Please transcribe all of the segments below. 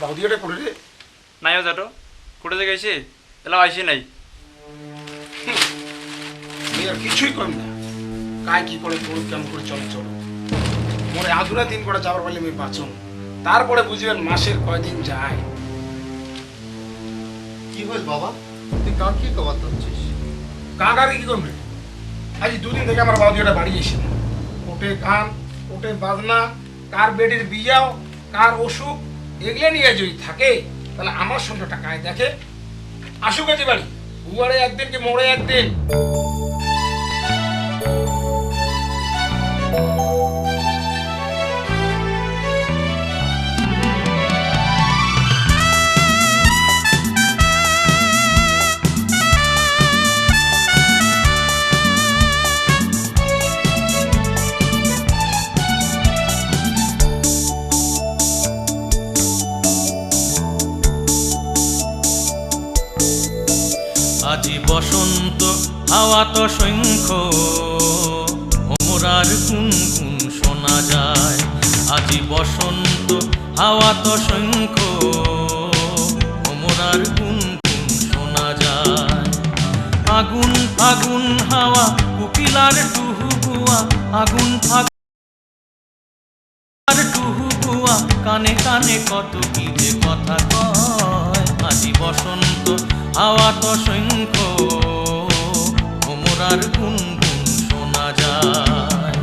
বাউদিয়াটা করে রে নাই যাটো কুটে যে গেছি এলা আইসি নাই। আর কিছুই করি না। কায় কি করে করুক কেমন করে চলে চলো। মোরে আধুরা দিন করে যাবার বলে আমি বাঁচুন তারপরে বুঝবেন মাসের কয়দিন যায়। কি হল বাবা? তুই কার কি কবার ধরছিস কাকারে কি করবে আজ দুদিন থেকে আমার বাউদিয়াটা বাড়ি এসে ওটে গান ওটে বাজনা কার বেডির বিয়াও কার অসুখ এগুলো নিয়ে যদি থাকে, তাহলে আমার সংসারটা কায় দেখে। আসুক আছে বাড়ি উয়ারে একদিন কি মোড়ে একদিন। আজি বসন্ত, হাওয়া তো শঙ্খ। ভোমরার গুন গুন শোনা যায় আজি বসন্ত, হাওয়া তো শঙ্খ। ভোমরার গুন গুন শোনা যায়। আগুন আগুন হাওয়া কুকিলার টুহু বুয়া, আগুন ফাগুন আর টুহু বুয়া, কানে কানে কত কি যে কথা কয়। বসন্ত হাওয়া তো শঙ্খ ভোমরার গুন গুন শোনা যায়।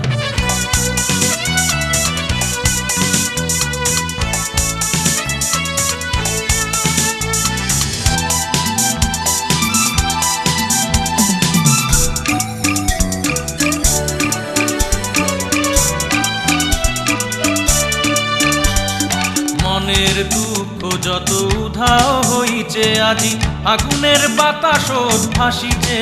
মনের দুঃখ যত উধাও হইছে আজি। আগুনের বাতাস ভাসিছে।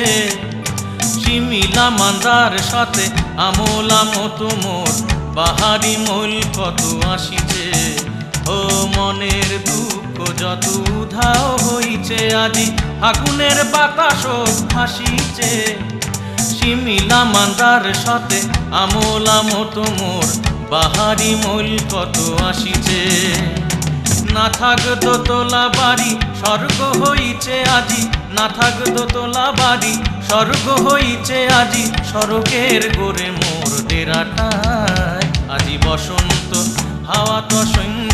শিমিলা মান্দার সাথে আমলা মতো মোর বাহারি মইল কত আসিছে। ও মনের দুঃখ যত উধাও হইছে আজি, আগুনের বাতাস ভাসিছে। শিমিলা মান্দার সাথে আমলা মতো মোর বাহারি মইল কত আসিছে। না থাক দোতলা বাড়ি, স্বর্গ হইছে আজি। না থাক দোতলা বাড়ি, স্বর্গ হইছে আজি। স্বর্গের গোরে মোর ডেরাটায় আজি বসন্ত হাওয়া তো শঙ্খ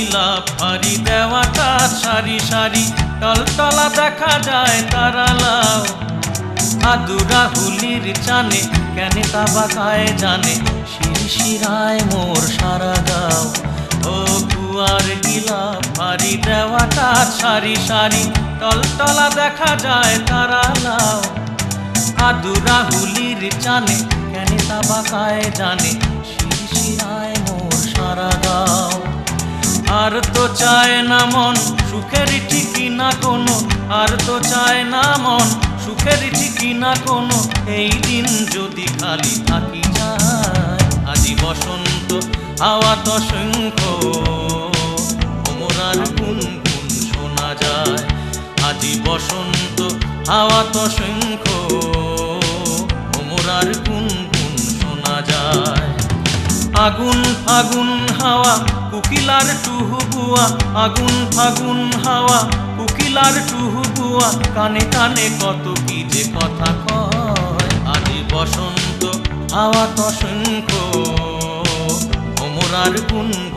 গিলা ফারি দেওয়াটা সারি সারি, টলটলা দেখা যায় তারা লাও আদুরা হুলির চানে কেনে তাবাকায় জানে, শির শিরায় মোর সারা গাও ও কুয়ার গিলা ফারি দেওয়াটা সারি সারি, টলটলা দেখা যায় তারা লাও আদুরা হুলির চানে কেনে তাবাকায় জানে, শির শিরায় মোর সারা গাও আর তো চায় না মন সুখের ঠিকই না কোনো। আর তো চায় না মন সুখের ঠিকই না কোনো। এই দিন যদি খালি থাকি যায় আজি বসন্ত হাওয়া তো শঙ্খ। ভোমরার গুন গুন শোনা যায়, আজি বসন্ত হাওয়া তো শঙ্খ। ভোমরার গুন গুন শোনা যায়, আগুন ফাগুন হাওয়া কুকিলার টুহু বুয়া, আগুন ফাগুন হাওয়া। কুকিলার টুহু বুয়া, কানে কানে কত কি যে কথা কয়। আজি বসন্ত, হাওয়া তসংখ্য অমরার যায়